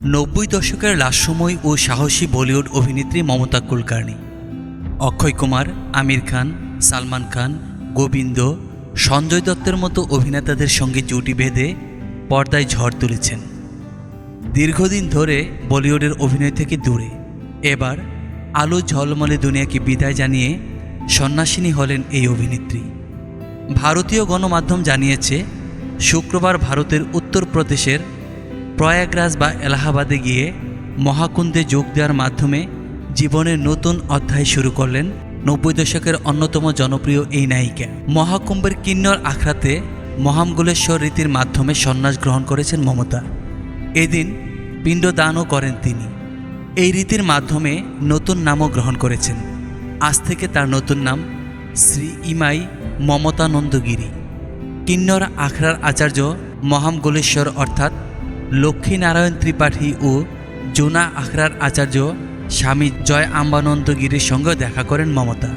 নব্বই দশকের লাস্যময় ও সাহসী বলিউড অভিনেত্রী মমতা কুলকার্নি। অক্ষয় কুমার, আমির খান, সালমান খান, গোবিন্দ, সঞ্জয় দত্তের মতো অভিনেতাদের সঙ্গে জুটি বেঁধে পর্দায় ঝড় তুলেছেন। দীর্ঘদিন ধরে বলিউডের অভিনয় থেকে দূরে। এবার আলো ঝলমলে দুনিয়াকে বিদায় জানিয়ে সন্ন্যাসিনী হলেন এই অভিনেত্রী। ভারতীয় গণমাধ্যম জানিয়েছে, শুক্রবার ভারতের উত্তরপ্রদেশের প্রয়াগরাজ বা এলাহাবাদে গিয়ে মহাকুণ্ডে যোগ দেওয়ার মাধ্যমে জীবনের নতুন অধ্যায় শুরু করলেন নব্বই দশকের অন্যতম জনপ্রিয় এই নায়িকা। মহাকুম্ভের কিন্নর আখড়াতে মহামগুলেশ্বর রীতির মাধ্যমে সন্ন্যাস গ্রহণ করেছেন মমতা। এদিন পিণ্ডদানও করেন তিনি। এই রীতির মাধ্যমে নতুন নামও গ্রহণ করেছেন। আজ থেকে তার নতুন নাম শ্রী ইমাই মমতানন্দগিরি। কিন্নর আখড়ার আচার্য মহামগলেশ্বর অর্থাৎ লক্ষ্মীনারায়ণ ত্রিপাঠী ও জোনা আখরার আচার্য স্বামী জয় আম্বানন্দ গিরির সঙ্গে দেখা করেন মমতা।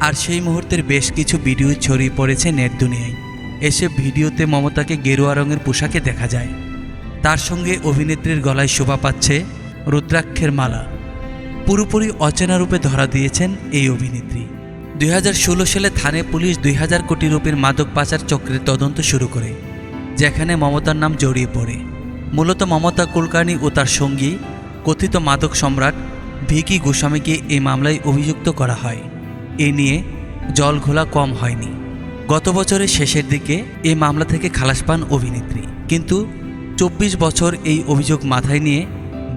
আর সেই মুহূর্তের বেশ কিছু ভিডিও ছড়িয়ে পড়েছে নেট দুনিয়ায়। এসব ভিডিওতে মমতাকে গেরুয়া রঙের পোশাকে দেখা যায়। তার সঙ্গে অভিনেত্রীর গলায় শোভা পাচ্ছে রুদ্রাক্ষের মালা। পুরোপুরি অচেনা রূপে ধরা দিয়েছেন এই অভিনেত্রী। দুই হাজার ষোলো সালে থানে পুলিশ দুই হাজার কোটি রুপির মাদক পাচার চক্রের তদন্ত শুরু করে, যেখানে মমতার নাম জড়িয়ে পড়ে। মূলত মমতা কুলকার্নি ও তার সঙ্গী, কথিত মাদক সম্রাট ভিকি গোস্বামীকে এই মামলায় অভিযুক্ত করা হয়। এ নিয়ে জল ঘোলা কম হয়নি। গত বছরের শেষের দিকে এই মামলা থেকে খালাস পান অভিনেত্রী। কিন্তু চব্বিশ বছর এই অভিযোগ মাথায় নিয়ে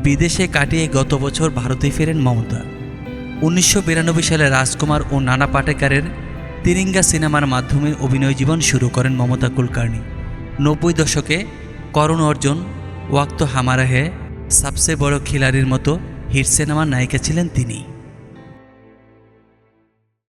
বিদেশে কাটিয়ে গত বছর ভারতে ফেরেন মমতা। উনিশশো বিরানব্বই সালে রাজকুমার ও নানা পাটেকারের তিরিঙ্গা সিনেমার মাধ্যমে অভিনয় জীবন শুরু করেন মমতা কুলকার্নি। নব্বই দশকে করণ অর্জুন ওয়াক্ত হামারাহে সবচেয়ে বড় খিলাড়ির মতো হিট সিনেমার নায়িকা ছিলেন তিনি।